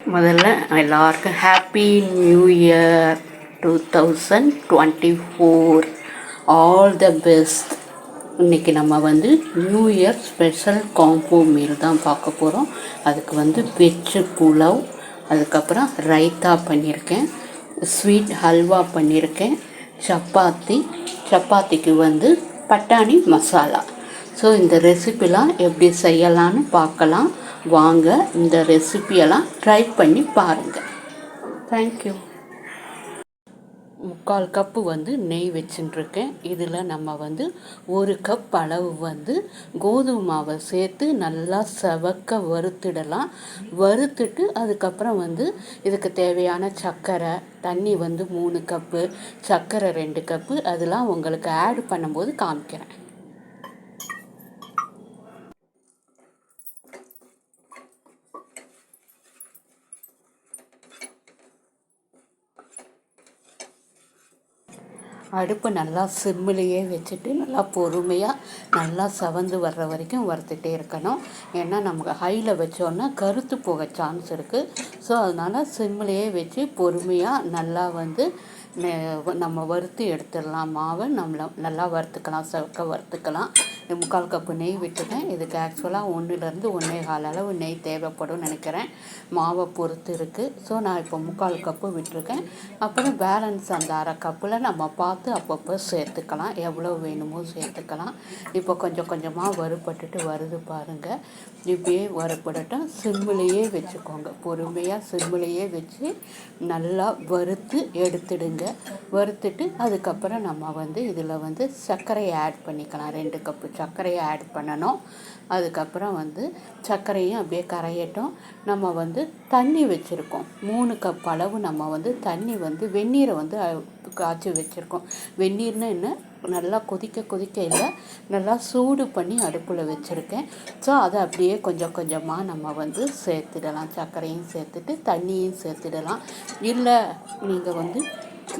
முதல்ல எல்லாருக்கும் happy new year two thousand twenty four all the best இன்றைக்கி நம்ம வந்து new year special combo meal தான் பார்க்க போகிறோம் அதுக்கு வந்து வெஜ்ஜு புலாவ் அதுக்கப்புறம் ரைத்தா பண்ணியிருக்கேன் ஸ்வீட் ஹல்வா பண்ணியிருக்கேன் சப்பாத்தி சப்பாத்திக்கு வந்து பட்டாணி மசாலா. ஸோ இந்த ரெசிபிலாம் எப்படி செய்யலான்னு பார்க்கலாம். வாங்க இந்த ரெசிபியெல்லாம் ட்ரை பண்ணி பாருங்கள் தேங்க்யூ முக்கால் கப்பு வந்து நெய் வச்சுட்டுருக்கேன். இதில் நம்ம வந்து ஒரு கப் அளவு வந்து கோதுமை மாவை சேர்த்து நல்லா செவக்க வறுத்துடலாம். வறுத்துட்டு அதுக்கப்புறம் வந்து இதுக்கு தேவையான சர்க்கரை தண்ணி வந்து மூணு கப்பு சர்க்கரை ரெண்டு கப்பு அதெல்லாம் உங்களுக்கு ஆட் பண்ணும்போது காமிக்கிறேன். அடுப்பு நல்லா சிம்மிலேயே வச்சுட்டு நல்லா பொறுமையாக நல்லா சவந்து வர்ற வரைக்கும் வறுத்துட்டே இருக்கணும். ஏன்னா நமக்கு ஹையில் வச்சோன்னா கருத்து போக சான்ஸ் இருக்குது ஸோ அதனால் சிம்மிலேயே வச்சு பொறுமையாக நல்லா வந்து நம்ம வறுத்து எடுத்துடலாம். மாவை நம்மள நல்லா வறுத்துக்கலாம் செவக்க வறுத்துக்கலாம். முக்கால் கப்பு நெய் விட்டுட்டேன். இதுக்கு ஆக்சுவலாக ஒன்றுலேருந்து ஒன்றே கால அளவு நெய் தேவைப்படும் நினைக்கிறேன். மாவை பொறுத்து இருக்குது ஸோ நான் இப்போ முக்கால் கப்பு விட்டுருக்கேன். அப்புறம் பேலன்ஸ் அந்த அரை கப்பில் நம்ம பார்த்து அப்பப்போ சேர்த்துக்கலாம். எவ்வளோ வேணுமோ சேர்த்துக்கலாம். இப்போ கொஞ்சம் கொஞ்சமாக வறுபட்டுட்டு வருது பாருங்கள் இப்படியே வறுபடட்டும். சிம்மிலேயே வச்சுக்கோங்க. பொறுமையாக சிம்மிலேயே வச்சு நல்லா வறுத்து எடுத்துடுங்க. வறுத்துட்டு அதுக்கப்புறம் நம்ம வந்து இதில் வந்து சர்க்கரையை ஆட் பண்ணிக்கலாம். ரெண்டு கப்பு சர்க்கரையை ஆட் பண்ணணும். அதுக்கப்புறம் வந்து சர்க்கரையும் அப்படியே கரையட்டும். நம்ம வந்து தண்ணி வச்சுருக்கோம். மூணு கப் அளவு நம்ம வந்து தண்ணி வந்து வெந்நீரை வந்து காய்ச்சி வச்சுருக்கோம். வெந்நீர்னு என்ன? நல்லா கொதிக்க கொதிக்க இல்லை. நல்லா சூடு பண்ணி அடுப்பில் வச்சுருக்கேன். ஸோ அதை அப்படியே கொஞ்சம் கொஞ்சமாக நம்ம வந்து சேர்த்துடலாம். சர்க்கரையும் சேர்த்துட்டு தண்ணியும் சேர்த்துடலாம். இல்லை நீங்கள் வந்து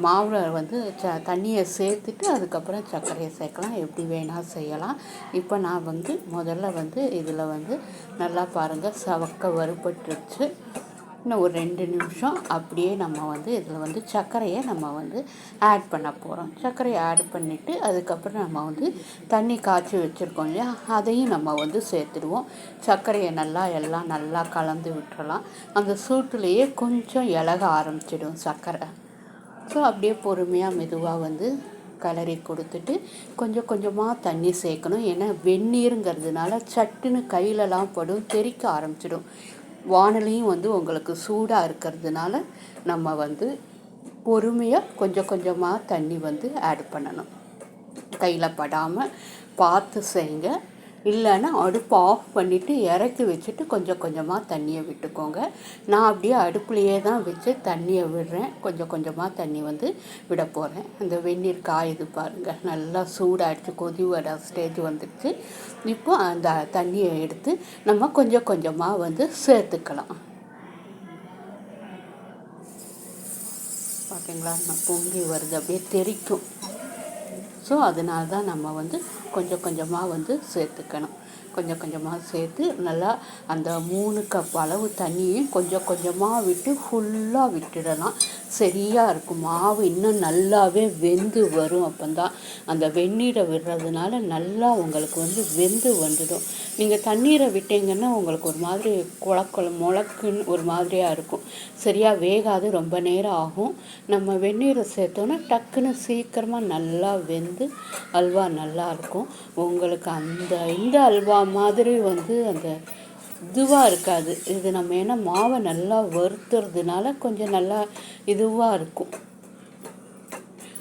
மாவில் வந்து ச தண்ணியை சேர்த்துட்டு அதுக்கப்புறம் சர்க்கரையை சேர்க்கலாம். எப்படி வேணால் செய்யலாம். இப்போ நான் வந்து முதல்ல வந்து இதில் வந்து நல்லா பாருங்கள் சவக்க வறுபட்டுருச்சு. இன்னும் ஒரு ரெண்டு நிமிஷம் அப்படியே நம்ம வந்து இதில் வந்து சர்க்கரையை நம்ம வந்து ஆட் பண்ண போகிறோம் சர்க்கரையை ஆட் பண்ணிவிட்டு அதுக்கப்புறம் நம்ம வந்து தண்ணி காய்ச்சி வச்சுருக்கோம் இல்லையா? அதையும் நம்ம வந்து சேர்த்துடுவோம். சர்க்கரையை நல்லா எல்லாம் நல்லா கலந்து விட்டுறலாம். அந்த சூட்டுலேயே கொஞ்சம் இலக ஆரம்பிச்சிடும் சர்க்கரை. ஸோ அப்படியே பொறுமையாக மெதுவாக வந்து கலரி கொடுத்துட்டு கொஞ்சம் கொஞ்சமாக தண்ணி சேர்க்கணும். ஏன்னா வெந்நீருங்கிறதுனால சட்டுன்னு கையிலலாம் படும் தெறிக்க ஆரம்பிச்சிடும். வானலையும் வந்து உங்களுக்கு சூடாக இருக்கிறதுனால நம்ம வந்து பொறுமையாக கொஞ்சம் கொஞ்சமாக தண்ணி வந்து ஆட் பண்ணணும். கையில் படாமல் பார்த்து செய்யுங்க இல்லைன்னா அடுப்பு ஆஃப் பண்ணிவிட்டு இறக்கி வச்சுட்டு கொஞ்சம் கொஞ்சமாக தண்ணியை விட்டுக்கோங்க. நான் அப்படியே அடுப்புலையே தான் வச்சு தண்ணியை விடுறேன். கொஞ்சம் கொஞ்சமாக தண்ணி வந்து விட போகிறேன் அந்த வெந்நீர் காயுது பாருங்கள் நல்லா சூடாகிடுச்சு கொதி வர ஸ்டேஜ் வந்துடுச்சு. இப்போ அந்த தண்ணியை எடுத்து நம்ம கொஞ்சம் கொஞ்சமாக வந்து சேர்த்துக்கலாம். பார்த்தீங்களா நான் பொங்கி வருது. அப்படியே தெரிக்கும். ஸோ அதனால தான் நம்ம வந்து கொஞ்சம் கொஞ்சமாக வந்து சேர்த்துக்கணும். கொஞ்சம் கொஞ்சமாக சேர்த்து நல்லா அந்த மூணு கப் அளவு தண்ணியும் கொஞ்சம் கொஞ்சமாக விட்டு ஃபுல்லாக விட்டுடலாம் சரியாக இருக்கும். மாவு இன்னும் நல்லாவே வெந்து வரும். அப்போந்தான் அந்த வெந்நீரை விடுறதுனால நல்லா உங்களுக்கு வந்து வெந்து வந்துடும். நீங்கள் தண்ணீரை விட்டீங்கன்னா உங்களுக்கு ஒரு மாதிரி குழக்குழ முளக்குன்னு ஒரு மாதிரியாக இருக்கும். சரியாக வேகாது. ரொம்ப நேரம் ஆகும். நம்ம வெந்நீரை சேர்த்தோன்னா டக்குன்னு சீக்கிரமாக நல்லா வெந்து அல்வா நல்லா இருக்கும். உங்களுக்கு அந்த இந்த அல்வா மாதிரி வந்து அந்த இதுவாக இருக்காது. இது நம்ம ஏன்னா மாவை நல்லா வறுத்துறதுனால கொஞ்சம் நல்லா இதுவாக இருக்கும்.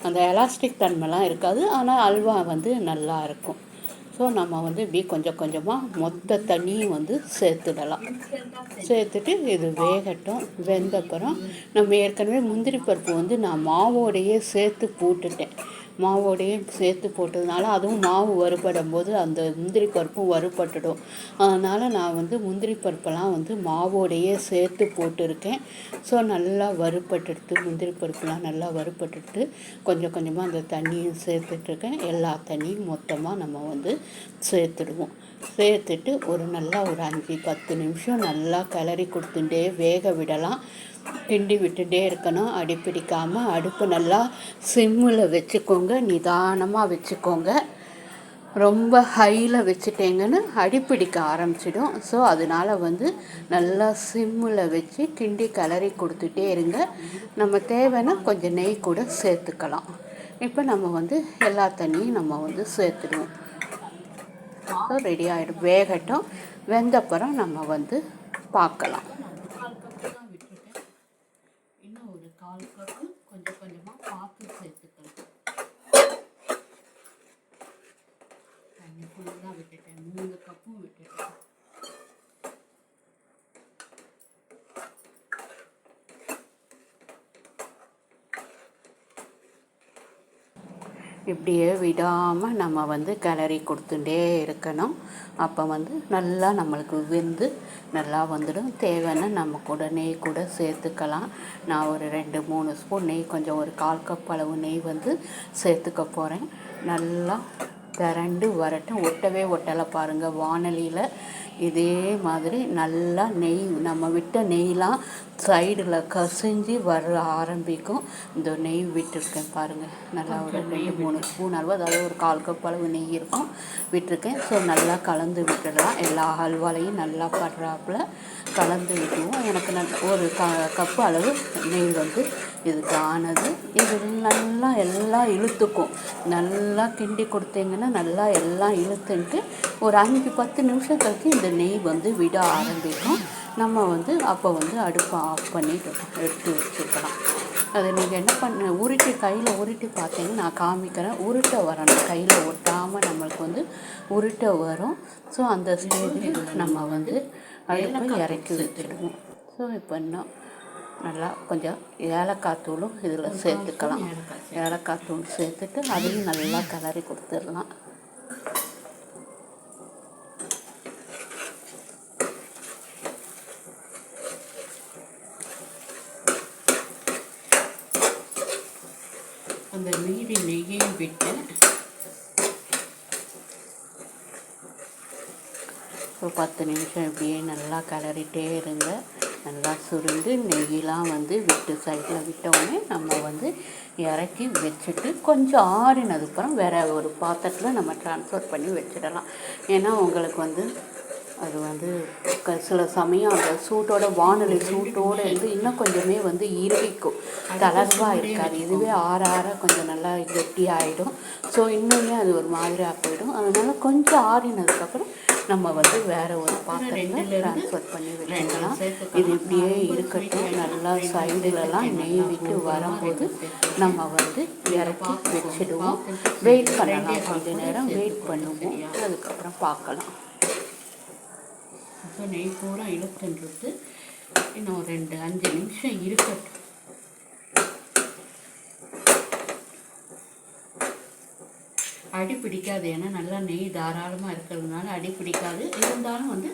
அந்த எலாஸ்டிக் தன்மைலாம் இருக்காது. ஆனால் அல்வா வந்து நல்லா இருக்கும். ஸோ நம்ம வந்து இப்படி கொஞ்சம் கொஞ்சமாக மொத்த தண்ணியும் வந்து சேர்த்துடலாம். சேர்த்துட்டு இது வேகட்டும். வெந்தப்புறம் நம்ம ஏற்கனவே முந்திரி பருப்பு வந்து நான் மாவோடையே சேர்த்து போட்டுட்டேன். மாவோடையே சேர்த்து போட்டதுனால அதுவும் மாவு வறுபடும் போது அந்த முந்திரி பருப்பும் வறுபட்டுடும். அதனால் நான் வந்து முந்திரி பருப்பெல்லாம் வந்து மாவோடையே சேர்த்து போட்டிருக்கேன். ஸோ நல்லா வறுபட்டுடுத்து முந்திரி பருப்புலாம் நல்லா வறுபட்டுட்டு கொஞ்சம் கொஞ்சமாக அந்த தண்ணியும் சேர்த்துட்ருக்கேன். எல்லா தண்ணியும் மொத்தமாக நம்ம வந்து சேர்த்துடுவோம். சேர்த்துட்டு ஒரு நல்லா ஒரு அஞ்சு பத்து நிமிஷம் நல்லா கிளறி கொடுத்துட்டே வேக விடலாம். கிண்டி விட்டுட்டே இருக்கணும். அடி பிடிக்காமல் அடுப்பு நல்லா சிம்மில் வச்சுக்கோங்க. நிதானமாக வச்சுக்கோங்க. ரொம்ப ஹையில் வச்சுட்டேங்கன்னு அடிப்பிடிக்க ஆரம்பிச்சிடும். ஸோ அதனால் வந்து நல்லா சிம்மில் வச்சு கிண்டி கிளறி கொடுத்துட்டே இருங்க. நம்ம தேவைன்னா கொஞ்சம் நெய் கூட சேர்த்துக்கலாம். இப்போ நம்ம வந்து எல்லா தண்ணியும் நம்ம வந்து சேர்த்துடுவோம். ஸோ ரெடி ஆகிடும் வேகட்டும். வெந்தப்புறம் நம்ம வந்து பார்க்கலாம். இன்னும் ஒரு கால் கப்பு கொஞ்சம் கொஞ்சமாக பார்த்து சேர்த்துக்கலாம் தண்ணி ஃபுல்லாக விட்டுட்டேன் மூணு கப்பும் விட்டுட்டேன் இப்படியே விடாமல் நம்ம வந்து கிளறி கொடுத்துட்டே இருக்கணும். அப்போ வந்து நல்லா நம்மளுக்கு வெந்து நல்லா வந்துடும். தேவைன்னா நம்ம கூட நெய் கூட சேர்த்துக்கலாம். நான் ஒரு ரெண்டு மூணு ஸ்பூன் நெய் கொஞ்சம் ஒரு கால் கப் அளவு நெய் வந்து சேர்த்துக்க போகிறேன் நல்லா திரண்டு வரட்டும். ஒட்டவே ஒட்டலை பாருங்கள் வானலியில் இதே மாதிரி நல்லா நெய் நம்ம விட்ட நெய்லாம் சைடில் கசிஞ்சு வர ஆரம்பிக்கும். இந்த நெய் விட்டுருக்கேன் பாருங்கள் நல்லா ஒரு ரெண்டு மூணு ஸ்பூன் அளவு அதாவது ஒரு கால் கப் அளவு நெய் இருக்கும். விட்டுருக்கேன். ஸோ நல்லா கலந்து விட்டுடலாம். எல்லா ஹல்வாலையும் நல்லா படுறாப்புல கலந்து விட்டுருவோம். எனக்கு நல் ஒரு க கப்பு அளவு நெய் வந்து இதுக்கு ஆனது இது நல்லா எல்லாம் இழுத்துக்கும். நல்லா கிண்டி கொடுத்தீங்கன்னா நல்லா எல்லாம் இழுத்துன்ட்டு ஒரு அஞ்சு பத்து கழிச்சு இந்த நெய் வந்து விட ஆரம்பிக்கும். நம்ம வந்து அப்போ வந்து அடுப்பை ஆஃப் பண்ணிட்டு எடுத்து வச்சுக்கலாம். அதை நீங்கள் என்ன பண்ண உருட்டி கையில் உருட்டி பார்த்தீங்கன்னா நான் காமிக்கிறேன். உருட்ட வரணும். கையில் ஒட்டாமல் நம்மளுக்கு வந்து உருட்ட வரும். ஸோ அந்த ஸ்டேஜில் நம்ம வந்து அடுப்பை இறக்கி வச்சுடுவோம். ஸோ இப்போ இன்னும் நல்லா கொஞ்சம் ஏலக்காய் தூளும் இதில் சேர்த்துக்கலாம். ஏலக்காய் தூள் சேர்த்துட்டு அதையும் நல்லா கிளறி கொடுத்துடலாம். அந்த மீதி நெய்யையும் விட்டு ஒரு பத்து நிமிஷம் இப்படியே நல்லா கிளறிட்டே இருங்க. நல்லா சுருண்டு நெய்யெலாம் வந்து விட்டு சைடில் விட்டோடனே நம்ம வந்து இறக்கி வச்சுட்டு கொஞ்சம் ஆறினதுக்கப்புறம் வேறு ஒரு பாத்திரத்தில் நம்ம ட்ரான்ஸ்ஃபர் பண்ணி வச்சிடலாம். ஏன்னா உங்களுக்கு வந்து அது வந்து சில சமயம் அந்த சூட்டோட வானிலை சூட்டோடு இருந்து இன்னும் கொஞ்சமே வந்து இறுகிக்கும். தளர்வாக இருக்காது. இதுவே ஆற ஆற கொஞ்சம் நல்லா கெட்டி ஆகிடும் ஸோ இன்னுமே அது ஒரு மாதிரியாக போயிடும். அதனால் கொஞ்சம் ஆறினதுக்கப்புறம் நம்ம வந்து வேற ஒரு பாத்திரத்தில் ட்ரான்ஸ்ஃபர் பண்ணி வச்சுக்கலாம். இது இப்படியே இருக்கட்டும். நல்லா சைடுலலாம் நெய் விட்டு வரும்போது நம்ம வந்து இறக்கி வச்சிடுவோம். வெயிட் பண்ணலாம். கொஞ்ச நேரம் வெயிட் பண்ணுவோம். அதுக்கப்புறம் பார்க்கலாம். ஸோ நெய் பூரா இழுத்துன்றது இன்னும் ரெண்டு அஞ்சு நிமிஷம் இருக்கட்டும். அடி பிடிக்காது. ஏன்னா நல்லா நெய் தாராளமாக இருக்கிறதுனால அடி பிடிக்காது. இருந்தாலும் வந்து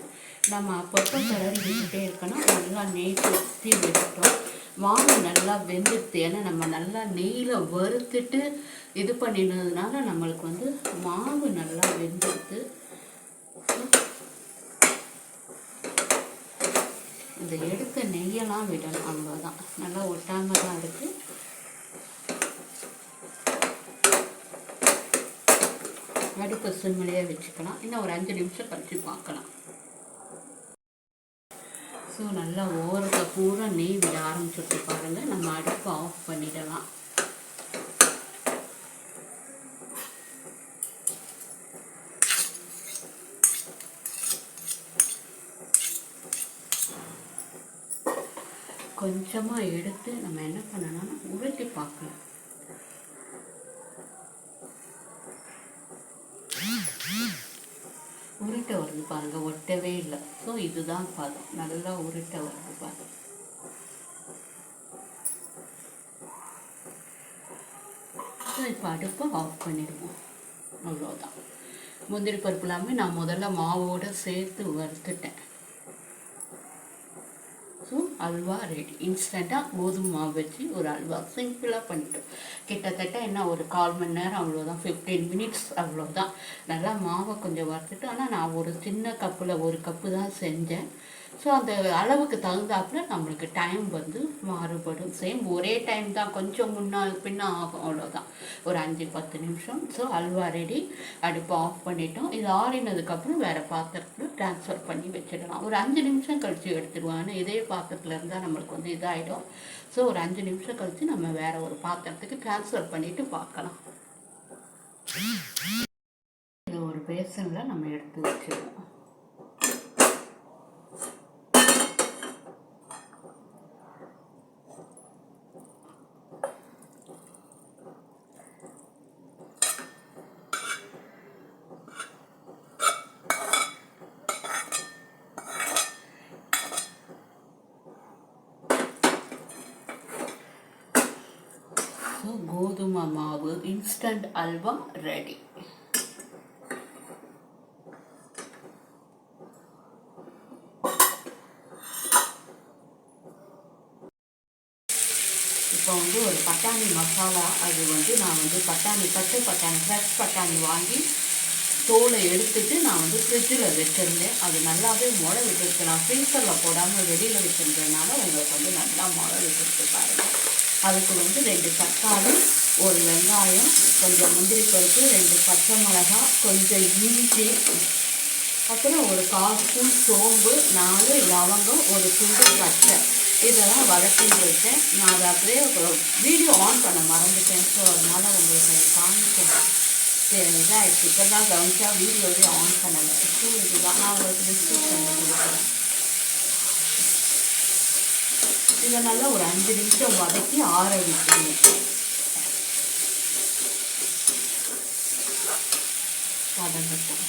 நம்ம அப்பப்போ கிளறி விட்டுட்டே இருக்கணும். நல்லா நெய் சுற்றி விட்டுட்டோம். மாவு நல்லா வெந்துடுது. ஏன்னா நம்ம நல்லா நெய்யில் வறுத்துட்டு இது பண்ணினதுனால நம்மளுக்கு வந்து மாவு நல்லா வெந்துடுது. இந்த எடுத்த நெய்யெல்லாம் விடணும் அவ்வளோதான் நல்லா ஒட்டாமல் தான் இருக்குது அடுப்பு சிம்மிலேயே வச்சுக்கலாம். இன்னும் ஒரு அஞ்சு நிமிஷம் கழிச்சு பார்க்கலாம். ஸோ நல்லா ஓரத்தை பூரா நெய் விட ஆரம்பிச்சுட்டு பாருங்கள் நம்ம அடுப்பை ஆஃப் பண்ணிடலாம். கொஞ்சமாக எடுத்து நம்ம என்ன பண்ணலாம்னா உருட்டி பார்க்கலாம் உருட்ட வருது பாருங்க ஒட்டவே இல்லை ஸோ இதுதான் பதம். நல்லா உருட்ட வருது பாதம். இப்போ அடுப்பை ஆஃப் பண்ணிடுவோம். அவ்வளோதான் முந்திரி பருப்பு எல்லாமே நான் முதல்ல மாவோடு சேர்த்து வறுத்துட்டேன். அல்வா ரெடி இன்ஸ்டண்ட்டாக கோதுமை மாவு வச்சு ஒரு அல்வா சிம்பிளாக பண்ணிட்டோம். கிட்டத்தட்ட என்ன ஒரு கால் மணி நேரம் அவ்வளோதான் ஃபிஃப்டீன் மினிட்ஸ் அவ்வளோதான் நல்லா மாவை கொஞ்சம் வறுத்துட்டு ஆனால் நான் ஒரு சின்ன கப்பில் ஒரு கப்பு தான் செஞ்சேன். ஸோ அந்த அளவுக்கு தகுந்தாப்புல நம்மளுக்கு டைம் வந்து மாறுபடும். சேம் ஒரே டைம் தான். கொஞ்சம் முன்னால் பின்ன ஆகும். அவ்வளோதான் ஒரு அஞ்சு பத்து நிமிஷம். ஸோ அல்வா ரெடி அடுப்பு ஆஃப் பண்ணிட்டோம். இது ஆறினதுக்கப்புறம் வேறு பாத்திரத்தில் ட்ரான்ஸ்ஃபர் பண்ணி வச்சிடலாம். ஒரு அஞ்சு நிமிஷம் கழித்து எடுத்துடுவாங்க இதே பாத்திரத்தில் இருந்தால் நம்மளுக்கு வந்து இதாகிடும் ஸோ ஒரு அஞ்சு நிமிஷம் கழித்து நம்ம வேறு ஒரு பாத்திரத்துக்கு ட்ரான்ஸ்ஃபர் பண்ணிவிட்டு பார்க்கலாம். இது ஒரு பேசனில் நம்ம எடுத்து வச்சிடுவோம் ஸோ கோதுமை மாவு இன்ஸ்டன்ட் அல்வா ரெடி இப்போ வந்து ஒரு பட்டாணி மசாலா அது வந்து நான் வந்து பட்டாணி பச்சை பட்டாணி ஃப்ரெஷ் பட்டாணி வாங்கி தோலை எடுத்துட்டு நான் வந்து ஃப்ரிட்ஜில் வச்சுருந்தேன். அது நல்லாவே முளை விட்டுருக்கு நான் ஃப்ரீசரில் போடாமல் வெளியில் வச்சுருந்ததுனால உங்களுக்கு வந்து நல்லா முளை விட்டுருக்கு பாருங்கள் அதுக்கு வந்து ரெண்டு தக்காளி ஒரு வெங்காயம் கொஞ்சம் முந்திரி பருப்பு ரெண்டு பச்சை மிளகாய் கொஞ்சம் இஞ்சி. அப்புறம் ஒரு கால் ஸ்பூன் சோம்பு நாலு லவங்கம் ஒரு துண்டு பச்சை இதெல்லாம் வளர்த்துட்டு வச்சேன் நான் அதை அப்படியே வீடியோ ஆன் பண்ண மறந்துட்டேன். ஸோ அதனால் உங்களுக்கு அதை காமிக்கிறேன் சரி இதாகிடுச்சு இப்போ தான் கவனிச்சா வீடியோவே ஆன் பண்ணலை. ஸோ இதுதான். நான் உங்களுக்கு டிஸ்கிரிப்ஷனில் கொடுக்குறேன். இதை நல்லா ஒரு அஞ்சு நிமிஷம் வதக்கி ஆற விட்டுருவேன் வதங்கட்டும்.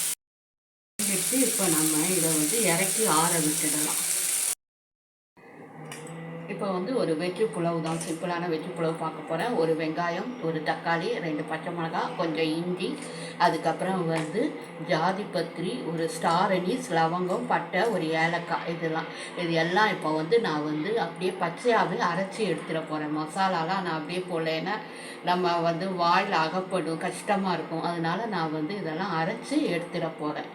இப்போ நம்ம இதை வந்து இறக்கி ஆற விட்டுடலாம். இப்போ வந்து ஒரு வெற்றி புலவு தான். சிம்பிளான வெற்றி புலவு பார்க்க போகிறேன் ஒரு வெங்காயம் ஒரு தக்காளி ரெண்டு பச்சை மிளகாய் கொஞ்சம் இஞ்சி அதுக்கப்புறம் வந்து ஜாதி பத்திரி ஒரு ஸ்டார் அனீஸ் லவங்கம் பட்டை ஒரு ஏலக்காய் இதெல்லாம். இது எல்லாம் இப்போ வந்து நான் வந்து அப்படியே பச்சையாகவே அரைச்சி எடுத்துட போகிறேன் மசாலாலாம் நான் அப்படியே போடல. ஏன்னா நம்ம வந்து வாயில் அகப்படும் கஷ்டமாக இருக்கும். அதனால நான் வந்து இதெல்லாம் அரைச்சி எடுத்துட போகிறேன்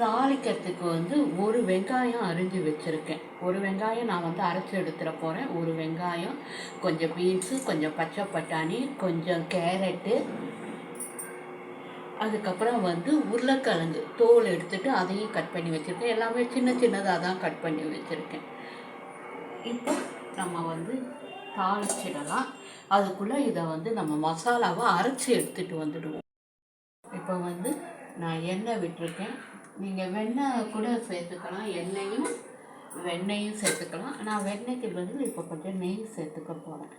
தாளிக்கிறதுக்கு வந்து ஒரு வெங்காயம் அரிஞ்சு வச்சுருக்கேன். ஒரு வெங்காயம் நான் வந்து அரைச்சி எடுத்துட போகிறேன் ஒரு வெங்காயம் கொஞ்சம் பீன்ஸு கொஞ்சம் பச்சை பட்டாணி கொஞ்சம் கேரட்டு அதுக்கப்புறம் வந்து உருளைக்கிழங்கு. தோல் எடுத்துகிட்டு அதையும் கட் பண்ணி வச்சுருக்கேன். எல்லாமே சின்ன சின்னதாக தான் கட் பண்ணி வச்சுருக்கேன். இப்போ நம்ம வந்து தாளிச்சிடலாம். அதுக்குள்ளே இதை வந்து நம்ம மசாலாவை அரைச்சி எடுத்துகிட்டு வந்துடுவோம். இப்போ வந்து நான் எண்ணெய் விட்டுருக்கேன். நீங்கள் வெண்ணெய் கூட சேர்த்துக்கலாம் எண்ணெயும் வெண்ணெயும் சேர்த்துக்கலாம். நான் வெண்ணெய்க்கு பதில் இப்போ கொஞ்சம் நெய் சேர்த்துக்க போகிறேன்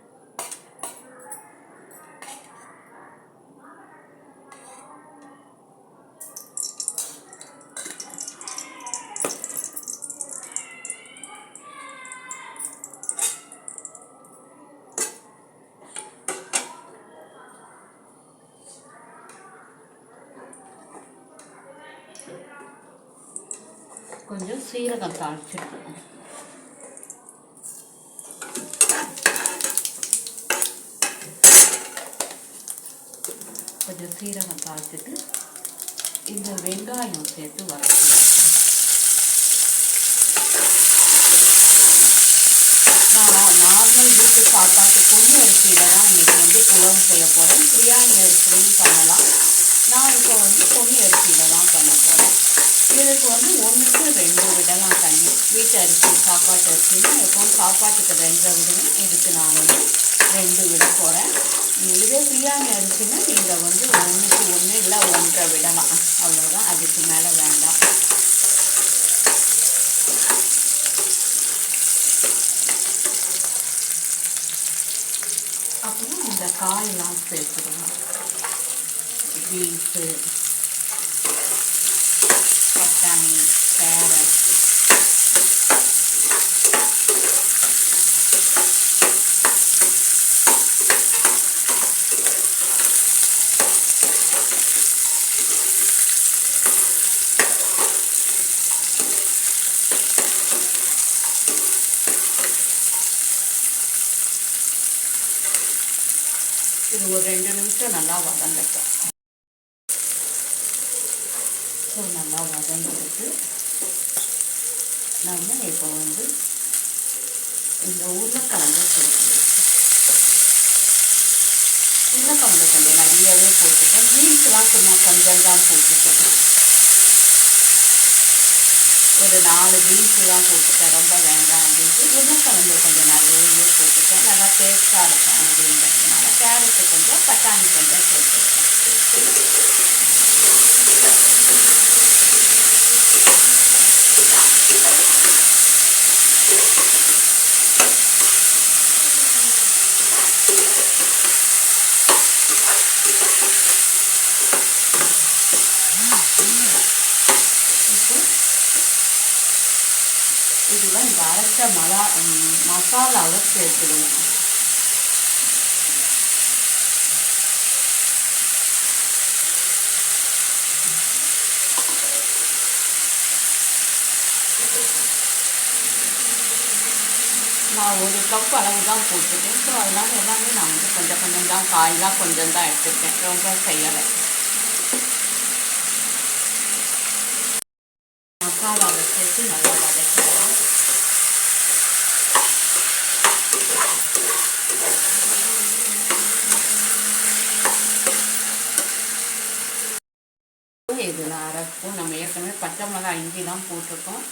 சீரகம் தாளிச்சிடணும் கொஞ்சம் சீரகம் தாளிச்சிட்டு இந்த வெங்காயம் சேர்த்து வதக்கணும் நான் நார்மல் வீட்டு சாப்பாட்டு பொண்ணு அரிசியில் தான் இன்றைக்கி வந்து புலவு செய்ய போகிறேன் பிரியாணி அரிசிலையும் பண்ணலாம். நான் இப்போ வந்து பொன்னி அரிசியில் தான் பண்ண போகிறேன் இதுக்கு வந்து ஒன்றுக்கு ரெண்டு விடலாம் தண்ணி வீட்டு அரிசி சாப்பாட்டு அரிசினா எப்பவும் சாப்பாட்டுக்கு ரெண்டரை விடுவேன் இதுக்கு நான் வந்து ரெண்டு விட போகிறேன் இதுவே பிரியாணி அரிசினா நீங்கள் வந்து ஒன்றுக்கு ஒன்று இல்லை ஒன்றரை விடலாம். அவ்வளோதான் அதுக்கு மேலே வேண்டாம். அப்புறம் இந்த காயெல்லாம் சேர்த்துக்கலாம். பீன்ஸு பட்டாணி கேரட் இது ஒரு ரெண்டு நிமிஷம் நல்லா வதங்கட்டும். ஸோ நல்லா வதங்கிட்டு நம்ம இப்போ வந்து இந்த உருளைக்கிழங்கு சேர்க்கணும். உருளைக்கிழங்கு கொஞ்சம் நிறையவே போட்டுட்டேன் பீன்ஸ்லாம் சும்மா கொஞ்சம் தான் போட்டுட்டேன் ஒரு நாலு பீன்ஸ்லாம் போட்டுட்டேன். ரொம்ப வேண்டாம் அப்படின்ட்டு உருளைக்கிழங்கு கொஞ்சம் நிறையவே போட்டுட்டேன். நல்லா டேஸ்ட்டாக இருக்கும் அப்படின்றதுனால கேரட்டு கொஞ்சம் பட்டாணி கொஞ்சம் சேர்த்துருக்கேன் இதில் இந்த அரைச்ச மலா மசாலாவை சேர்த்துடுவோம் நான் ஒரு கப் அளவு தான் போட்டுருக்கேன் ஸோ அதனால் எல்லாமே நான் வந்து கொஞ்சம் கொஞ்சம் தான் காயெலாம் கொஞ்சம் தான் எடுத்துருக்கேன். ரொம்ப செய்யலை மசாலாவை சேர்த்து நல்லா வதக்கிக்கலாம் இதில் அரை ஸ்பூன் நம்ம ஏற்கனவே பச்சை மிளகாய் தான் போட்டிருக்கோம்.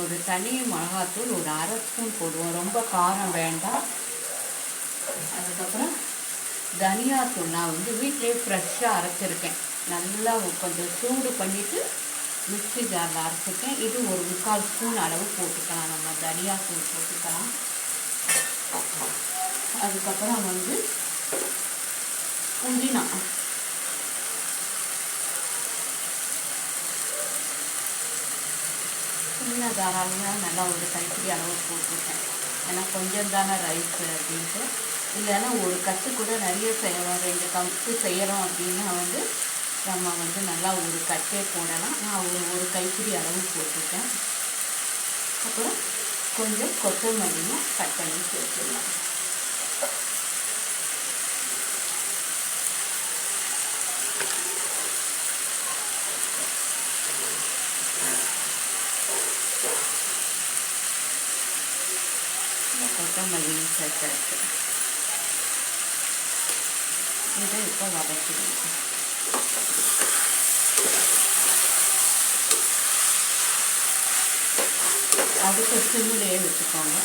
ஒரு தனி மிளகாத்தூள் ஒரு அரை ஸ்பூன் போடுவோம். ரொம்ப காரம் வேண்டாம். அதுக்கப்புறம் தனியாத்தூள். நான் வந்து வீட்டிலே ஃப்ரெஷ்ஷாக அரைச்சிருக்கேன். நல்லா கொஞ்சம் சூடு பண்ணிவிட்டு மிக்ஸி ஜாரில் அரைச்சிருக்கேன். இது ஒரு முக்கால் ஸ்பூன் அளவு போட்டுக்கலாம். நம்ம தனியாத்தூள் போட்டுக்கலாம். அதுக்கப்புறம் வந்து புதினா. சின்ன தாராளமாக நல்லா ஒரு கைப்பிடி அளவு போட்டுருக்கேன். ஏன்னா கொஞ்சம் தானே ரைஸ் அப்படின்ட்டு. இல்லைன்னா ஒரு கட்டு கூட நிறைய செய்யலாம். ரெண்டு கப்பு செய்கிறோம் அப்படின்னா வந்து நம்ம வந்து நல்லா ஒரு கட்டே போடலாம். நான் ஒரு ஒரு கைப்பிடி அளவு போட்டிருக்கேன். அப்புறம் கொஞ்சம் கொத்தமல்லியும் கட் பண்ணி சேர்த்துடலாம் இந்த கொத்தமல்லியும் சேர்த்தாச்சு இதை இப்போ வதக்கிடுவோம் அதுக்கு சிம்மிலேயே வச்சுக்கோங்க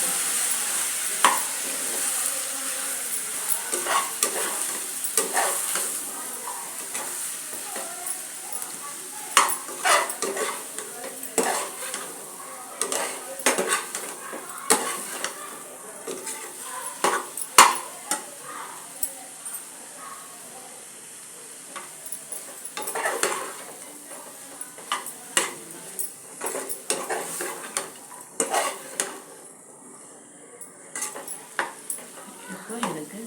இப்போ இதுக்கு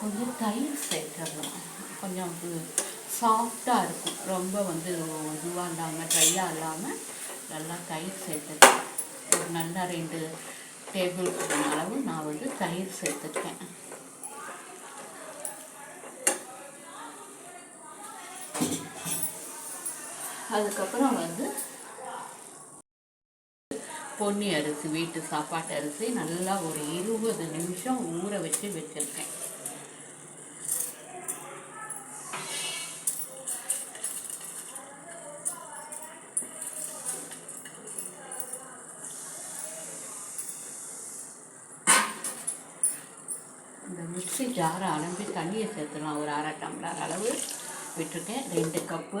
கொஞ்சம் தயிர் சேர்த்துடலாம் கொஞ்சம் சாஃப்டாக இருக்கும். ரொம்ப வந்து இதுவாக இல்லாமல் ட்ரையாக இல்லாமல் நல்லா தயிர் சேர்த்துக்கேன் ஒரு நல்லா ரெண்டு டேபிள் ஸ்பூன் அளவு நான் வந்து தயிர் சேர்த்துருக்கேன் அதுக்கப்புறம் வந்து பொன்னி அரிசி வீட்டு சாப்பாட்டு அரிசி நல்லா ஒரு இருபது நிமிஷம் ஊற வச்சு வச்சுருக்கேன். ஜாரை அலம்பி தண்ணியை சேர்த்துடலாம். ஒரு அரை டம்ளர் அளவு விட்டுருக்கேன் ரெண்டு கப்பு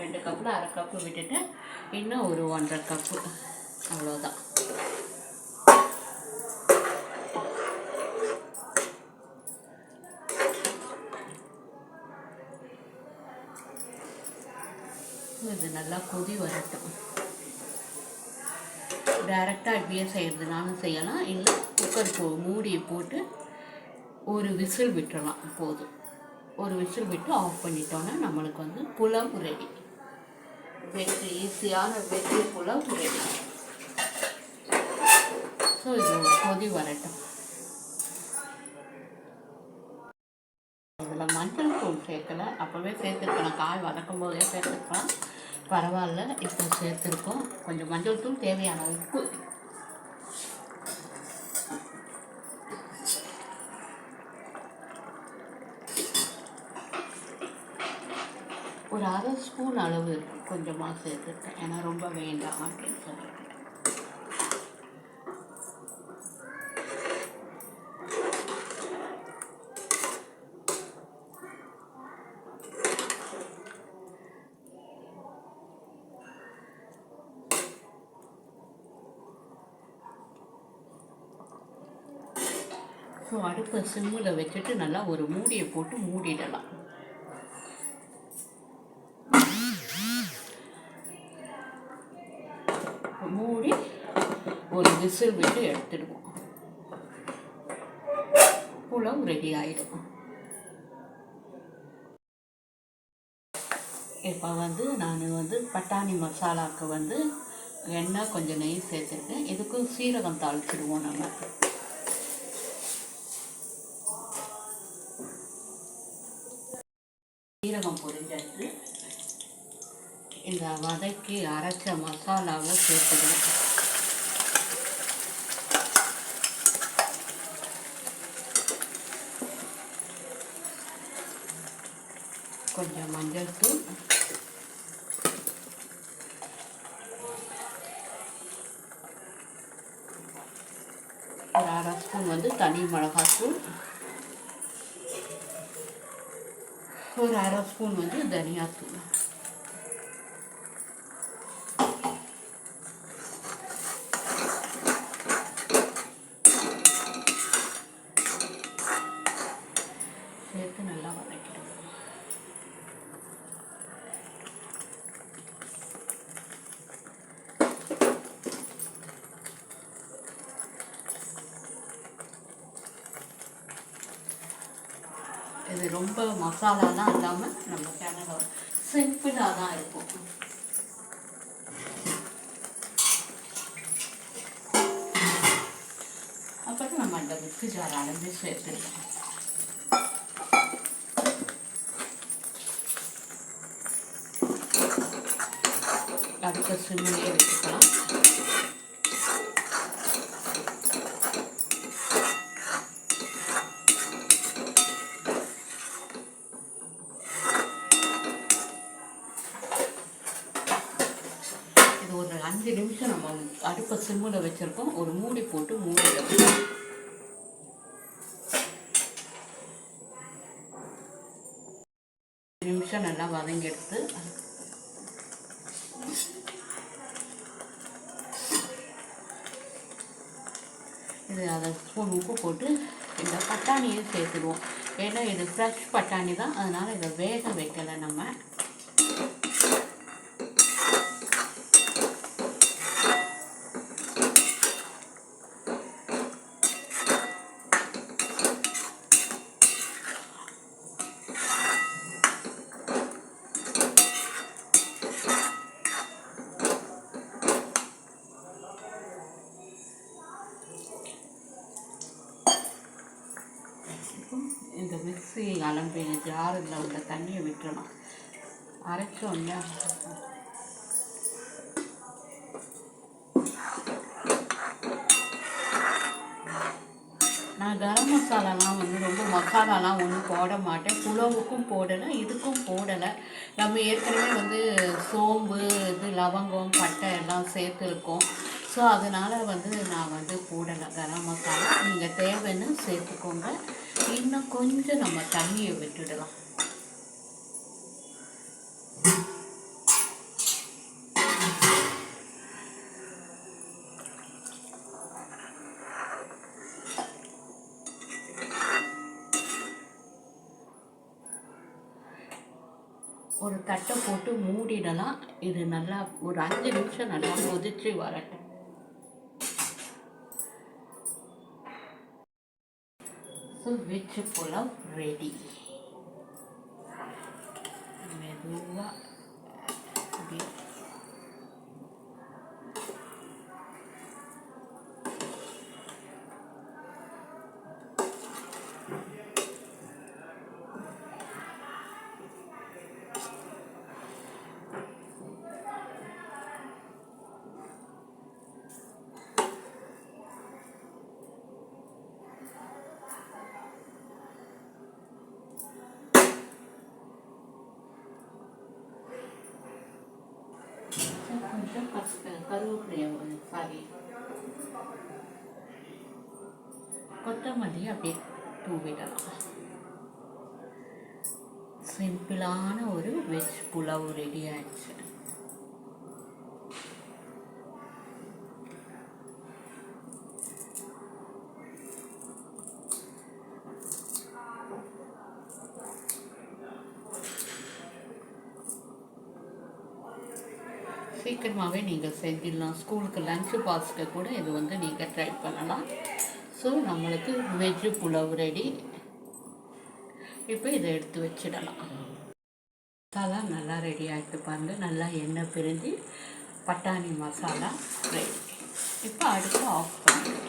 ரெண்டு கப்பில் அரை கப்பு விட்டுட்டேன் இன்னும் ஒரு ஒன்றரை கப்பு. அவ்வளோதான் இது நல்லா கொதி வரட்டும். டைரெக்டாக இப்படியே செய்கிறதுனாலும் செய்யலாம். இல்லை குக்கர் போ மூடியை போட்டு ஒரு விசில் விட்டுறலாம் போதும் ஒரு விசில் விட்டு ஆஃப் பண்ணிட்டோன்னா நம்மளுக்கு வந்து புலவு ரெடி வெஜ் ஈஸியான வெஜ் புலவு ரெடி ஸோ இது கொதி வரட்டும். இதில் மஞ்சள் தூள் சேர்க்கல. அப்போவே சேர்த்துருக்கலாம் காய் வதக்கும் போதே சேர்த்துருக்கலாம். பரவாயில்ல. இப்போ சேர்த்துருக்கோம். கொஞ்சம் மஞ்சள் தூள் தேவையான உப்பு. ஒரு அரை ஸ்பூன் அளவு கொஞ்சமாக சேர்த்துருக்கேன். ஏன்னா ரொம்ப வேண்டாம் அப்படின்னு சொல்லிட்டு ஸோ அடுப்பை சிம்மில் வச்சுட்டு நல்லா ஒரு மூடியை போட்டு மூடிடலாம் மூடி ஒரு விசில் விட்டு எடுத்துடுவோம். புலவு ரெடி ஆகிடும் இப்போ வந்து நான் வந்து பட்டாணி மசாலாவுக்கு வந்து எண்ணெய் கொஞ்சம் நெய் சேர்த்துருக்கேன். இதுக்கும் சீரகம் தாளிச்சிடுவோம் நம்ம. சீரகம் பொரிஞ்சாச்சு. இந்த வதக்கி அரைச்ச மசாலாவை சேர்த்துடுவோம். கொஞ்சம் மஞ்சள் தூள். ஒரு அரை ஸ்பூன் வந்து தனி மிளகாத்தூள். ஒரு அரை ஸ்பூன் வந்து தனியாத்தூள் சேர்த்து நல்லா வதக்கிடுவோம் இது ரொம்ப மசாலாலாம் இல்லாமல் நம்ம சேனலில் சிம்பிளாக தான் இருக்கும். அப்புறம் நம்ம அந்த மிக்ஸி ஜார் அளந்து சேர்த்துருக்கோம் அடுத்த சிம்மிலே வச்சுக்கலாம் இது ஒரு அஞ்சு நிமிஷம் நம்ம அடுப்பை சிம்மில் வச்சுருக்கோம். ஒரு மூடி போட்டு மூடி வைக்கணும் நிமிஷம் நல்லா வதங்கி எடுத்து. இது அதை ஸ்பூன் உப்பு போட்டு இந்த பட்டாணியை சேர்த்துடுவோம். ஏன்னா இது ஃப்ரெஷ் பட்டாணி தான். அதனால் இதை வேக வைக்கலை நம்ம இந்த மிக்ஸி அலம்பி ஜாரில் உள்ள தண்ணியை விட்டுறணும் அரைச்சோம் இல்லையா நான் கரம் மசாலாலாம் வந்து ரொம்ப மசாலாலாம் ஒன்றும் போட மாட்டேன். புலவுக்கும் போடலை இதுக்கும் போடலை. நம்ம ஏற்கனவே வந்து சோம்பு இது லவங்கம் பட்டை எல்லாம் சேர்த்துருக்கோம் ஸோ அதனால் வந்து நான் வந்து போடலை கரம் மசாலா. நீங்கள் தேவைன்னு சேர்த்துக்கோங்க. இன்னும் கொஞ்சம் நம்ம தண்ணியை விட்டுடலாம் ஒரு தட்டை போட்டு மூடிடலாம் இது நல்லா ஒரு அஞ்சு நிமிஷம் நல்லா கொதிச்சு வரட்டும். ஸோ வெஜ் புலாவ் ரெடி மெதுவாக அப்படியே கொத்தமல்லி அப்படியே தூவிடலாம் சிம்பிளான ஒரு வெஜ் புலாவ் ரெடி ஆயிடுச்சு. சீக்கிரமாகவே நீங்கள் செஞ்சிடலாம். ஸ்கூலுக்கு லஞ்சு பாக்ஸ்க்கு கூட இது வந்து நீங்கள் ட்ரை பண்ணலாம். ஸோ நம்மளுக்கு வெஜ்ஜு புலவு ரெடி இப்போ இதை எடுத்து வச்சிடலாம். மசாலா நல்லா ரெடி ஆகிட்டு பாருங்க. நல்லா எண்ணெய் பிரிஞ்சு பட்டாணி மசாலா ரெடி இப்போ அடுத்து ஆஃப் பண்ணுறேன்